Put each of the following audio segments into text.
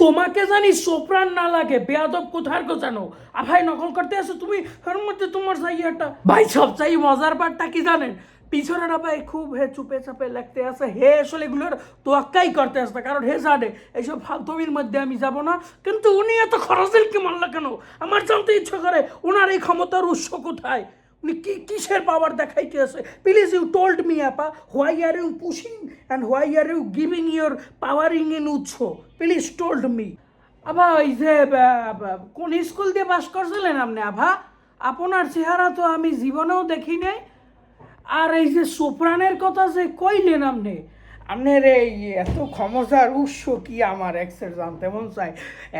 তোমাকে জানি সোপ্রাণ না লাগে বেয়াদব কোথার গো জানো। আভাই নকল করতে আসো তুমি এর মধ্যে তোমার চাইয়াটা ভাই সবচাই মজার পারটা কি জানেন পিছনের ভাই খুব হে চুপে চাপে লাগতে আসে হে আসলে এগুলোর তোয়াক্কাই করতে আসে কারণ হে জানে, এইসব ফালতমির মধ্যে আমি যাব না। কিন্তু উনি এত খরচের কি মানল কেন আমার জানতে ইচ্ছা করে ওনার এই ক্ষমতার উৎস কোথায়? কি কিসের পাওয়ার দেখাইতে আছে? প্লিজ ইউ টোল্ড মি আপা why are you pushing and why are you giving your powering in উৎস প্লিজ টোল্ড মি আভা ওই যে কোন স্কুল দিয়ে পাস করছিলেন আপনি আভা আপনার চেহারা তো আমি জীবনেও দেখি নাই। আর এই যে সোপ্রানের কথা যে কইলেন আপনি আপনার এই এত ক্ষমতার উৎস কি আমার এক্সের জানতে মন চাই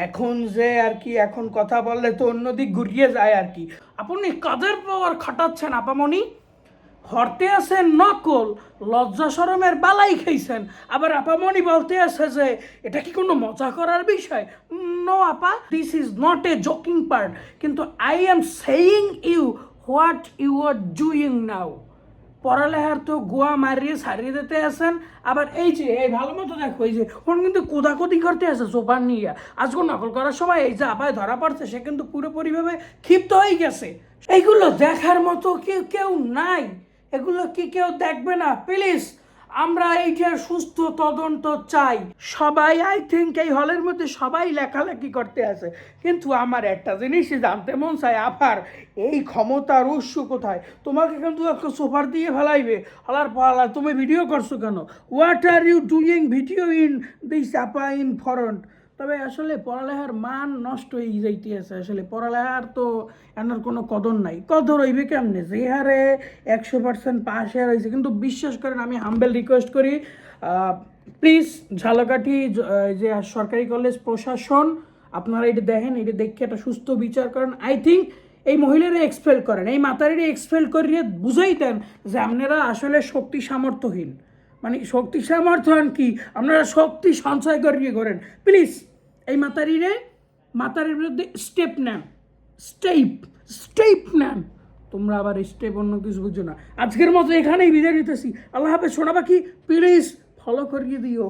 এখন যে আর কি, এখন কথা বললে তো অন্যদিক ঘুরিয়ে যায় আর কি। আপনি কাদের পাওয়ার খাটাচ্ছেন আপামনি? হরতে আছেন নকল, লজ্জা সরমের বালাই খেয়েছেন আবার আপামনি বলতে আছে যে, এটা কি কোনো মজা করার বিষয়? নো আপা this is not a joking part কিন্তু I am saying you what you are doing now পড়ালেখার তো গোয়া মারিয়ে সারিয়ে দিতে আসেন আবার এই যে, এই ভালো মতো দেখো, এই যে ওর কিন্তু কোদাকুদি করতে আসে সোফার নিয়ে। আজকে নকল করার সময় এই যে আপায় ধরা পড়ছে, সে কিন্তু পুরোপুরিভাবে ক্ষিপ্ত হয়ে গেছে। এইগুলো দেখার মতো কেউ কেউ নাই। এগুলো কি কেউ দেখবে না? প্লিজ আমরা এইটার সুস্থ তদন্ত চাই। সবাই আই থিঙ্ক এই হলের মধ্যে সবাই লেখালেখি করতে আছে। কিন্তু আমার একটা জিনিসই জানতে মন চাই আবার এই ক্ষমতা উৎস কোথায়? তোমাকে কিন্তু একটা সোফার দিয়ে ফেলাইবে। হলার পালা তুমি ভিডিও করছ কেন? What are you doing video in this আপা ইন ফরন্ট তবে আসলে পড়ালেখার মান নষ্ট হয়ে যাইতে আছে আসলে পড়ালেখার তো এনার কোনো কদর নাই। কদর হইবে কেমনে? যে হারে একশো পার্সেন্ট পাস হয়ে রয়েছে কিন্তু বিশ্বাস করেন, আমি হাম্বেল রিকোয়েস্ট করি প্লিজ ঝালকাঠি যে সরকারি কলেজ প্রশাসন, আপনারা এটা দেখেন, এটা দেখে একটা সুস্থ বিচার করেন। আই থিঙ্ক এই মহিলারা এক্সপেল করেন। এই মাতারিরা এক্সপেল করিয়ে বুঝাইতেন যে আপনারা আসলে শক্তি সামর্থ্যহীন। মানে শক্তি সামর্থ্য কি? আপনারা শক্তি সঞ্চয় করিয়ে করেন প্লিজ এই মাতারিরে, মাতারির বিরুদ্ধে স্টেপ নেন। স্টেপ স্টেপ নেন। তোমরা আবার স্টেপ অন্য কিছু বুঝছ না। আজকের মতো এখানেই বিদায় নিতেছি। আল্লাহ হাফেজ, শোনাবা কি? প্লিজ ফলো করিয়ে দিও।